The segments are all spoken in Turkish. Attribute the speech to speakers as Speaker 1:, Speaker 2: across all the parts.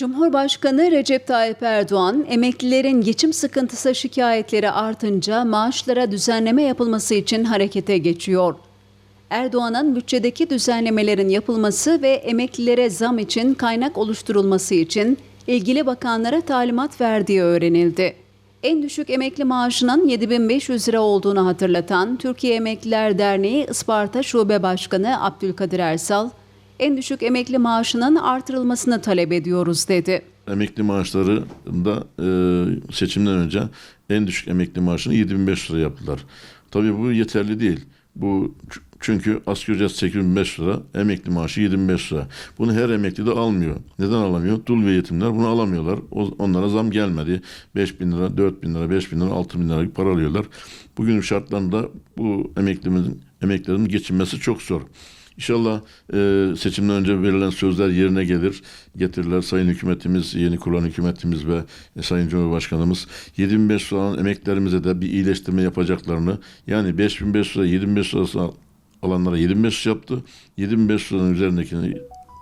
Speaker 1: Cumhurbaşkanı Recep Tayyip Erdoğan, emeklilerin geçim sıkıntısı şikayetleri artınca maaşlara düzenleme yapılması için harekete geçiyor. Erdoğan'ın bütçedeki düzenlemelerin yapılması ve emeklilere zam için kaynak oluşturulması için ilgili bakanlara talimat verdiği öğrenildi. En düşük emekli maaşının 7500 lira olduğunu hatırlatan Türkiye Emekliler Derneği Isparta Şube Başkanı Abdülkadir Ersal, en düşük emekli maaşının artırılmasını talep ediyoruz dedi.
Speaker 2: Emekli maaşları da e, seçimden önce en düşük emekli maaşını 7500 lira yaptılar. Tabii bu yeterli değil. Bu çünkü asgari ücret 8500 lira, emekli maaşı 25 lira. Bunu her emekli de almıyor. Neden alamıyor? Dul ve yetimler bunu alamıyorlar. Onlara zam gelmedi. 5 bin lira, 4 bin lira, 5 bin lira, 6 bin lira para alıyorlar. Bugün şartlarında bu emeklimizin, emeklilerin geçinmesi çok zor. İnşallah e, seçimden önce verilen sözler yerine gelir, getirirler. Sayın hükümetimiz, yeni kurulan hükümetimiz ve e, Sayın Cumhurbaşkanımız 7500 lira alan emeklerimize de bir iyileştirme yapacaklarını yani 5500 lira 7500 lira alanlara 2500 yaptı. 7500 liranın üzerindekini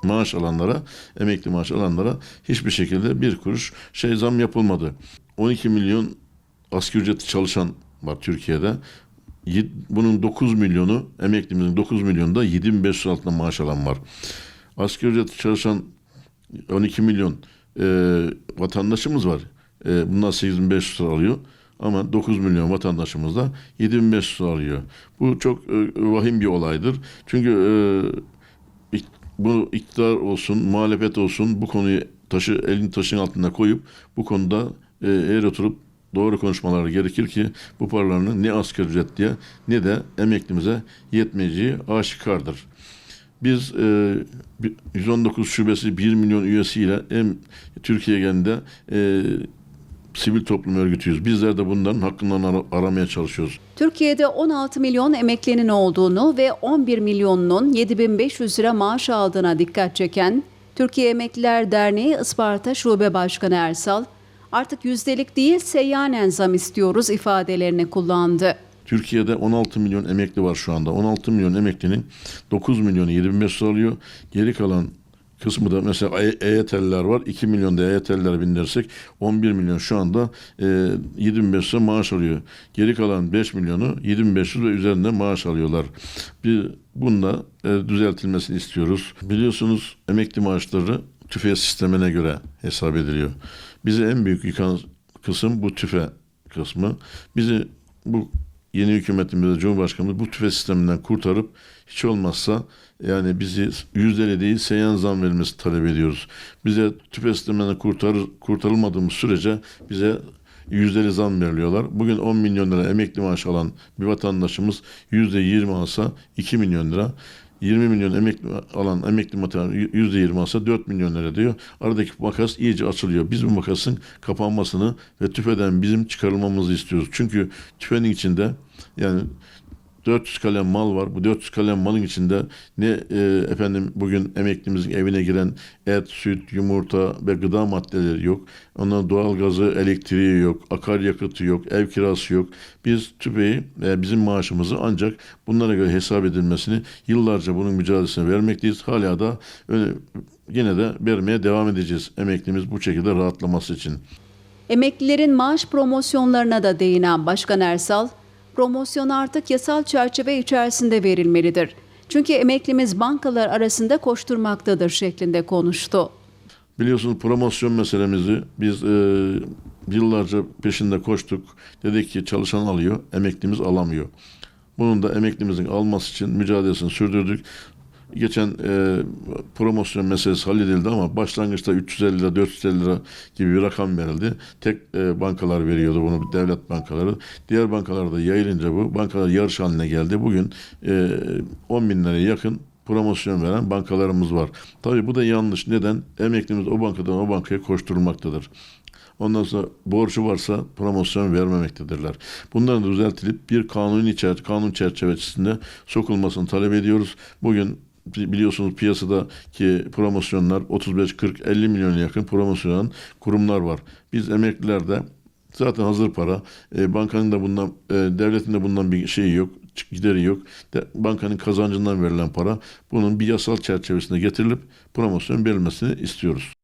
Speaker 2: maaş alanlara, emekli maaş alanlara hiçbir şekilde bir kuruş şey zam yapılmadı. 12 milyon asgari ücretli çalışan var Türkiye'de. Bunun 9 milyonu, emeklimizin 9 milyonunda 7500 altında maaş alan var. Asgari ücretli çalışan 12 milyon e, vatandaşımız var. E, bunlar 8500 lira alıyor. Ama 9 milyon vatandaşımız da 7500 lira alıyor. Bu çok e, vahim bir olaydır. Çünkü e, bu iktidar olsun, muhalefet olsun bu konuyu taşı elini taşın altına koyup bu konuda e, eğer oturup doğru konuşmaları gerekir ki bu paraların ne asgari ücretliye ne de emeklimize yetmeyeceği aşikardır. Biz e, bir- 119 şubesi 1 milyon üyesiyle en Türkiye genelinde e, sivil toplum örgütüyüz. Bizler de bunların hakkından ara- aramaya çalışıyoruz.
Speaker 1: Türkiye'de 16 milyon emeklinin olduğunu ve 11 milyonunun 7500 lira maaş aldığına dikkat çeken Türkiye Emekliler Derneği Isparta Şube Başkanı Ersal, artık yüzdelik değil seyyanen zam istiyoruz ifadelerini kullandı.
Speaker 2: Türkiye'de 16 milyon emekli var şu anda. 16 milyon emeklinin 9 milyonu 25 lira alıyor. Geri kalan kısmı da mesela E- EYT'liler var. 2 milyon da EYT'lilere bindirsek 11 milyon şu anda e, 25 lira maaş alıyor. Geri kalan 5 milyonu 2500 ve üzerinde maaş alıyorlar. Bir bunda e, düzeltilmesini istiyoruz. Biliyorsunuz emekli maaşları tüfe sistemine göre hesap ediliyor. Bizi en büyük yıkan kısım bu tüfe kısmı. Bizi bu yeni hükümetimizde Cumhurbaşkanımız bu tüfe sisteminden kurtarıp hiç olmazsa yani bizi yüzdeli değil seyyan zam verilmesi talep ediyoruz. Bize tüfe sisteminden kurtarır, kurtarılmadığımız sürece bize yüzdeli zam veriliyorlar. Bugün 10 milyon lira emekli maaş alan bir vatandaşımız yüzde 20 alsa 2 milyon lira. 20 milyon emekli alan emekli materyal yüzde 20 alsa 4 milyon lira diyor. Aradaki makas iyice açılıyor. Biz bu makasın kapanmasını ve tüfeden bizim çıkarılmamızı istiyoruz. Çünkü tüfenin içinde yani 400 kalem mal var. Bu 400 kalem malın içinde ne e, efendim bugün emeklimizin evine giren et, süt, yumurta ve gıda maddeleri yok. Onların doğal gazı, elektriği yok, akaryakıtı yok, ev kirası yok. Biz tüpeyi e, bizim maaşımızı ancak bunlara göre hesap edilmesini yıllarca bunun mücadelesini vermekteyiz. Hala da öyle, yine de vermeye devam edeceğiz emeklimiz bu şekilde rahatlaması için.
Speaker 1: Emeklilerin maaş promosyonlarına da değinen Başkan Ersal, promosyon artık yasal çerçeve içerisinde verilmelidir. Çünkü emeklimiz bankalar arasında koşturmaktadır şeklinde konuştu.
Speaker 2: Biliyorsunuz promosyon meselemizi biz e, yıllarca peşinde koştuk. Dedik ki çalışan alıyor, emeklimiz alamıyor. Bunun da emeklimizin alması için mücadelesini sürdürdük. Geçen e, promosyon meselesi halledildi ama başlangıçta 350 lira, 450 lira gibi bir rakam verildi. Tek e, bankalar veriyordu bunu, devlet bankaları. Diğer bankalarda yayılınca bu, bankalar yarış haline geldi. Bugün e, 10 bin liraya yakın promosyon veren bankalarımız var. Tabii bu da yanlış. Neden? Emeklimiz o bankadan o bankaya koşturulmaktadır. Ondan sonra borcu varsa promosyon vermemektedirler. Bunların düzeltilip bir kanun içer kanun çerçevesinde sokulmasını talep ediyoruz. Bugün biliyorsunuz piyasadaki promosyonlar 35 40 50 milyona yakın promosyon kurumlar var. Biz emekliler de Zaten hazır para. E, bankanın da bundan, e, devletin de bundan bir şeyi yok, gideri yok. De, bankanın kazancından verilen para bunun bir yasal çerçevesinde getirilip promosyon verilmesini istiyoruz.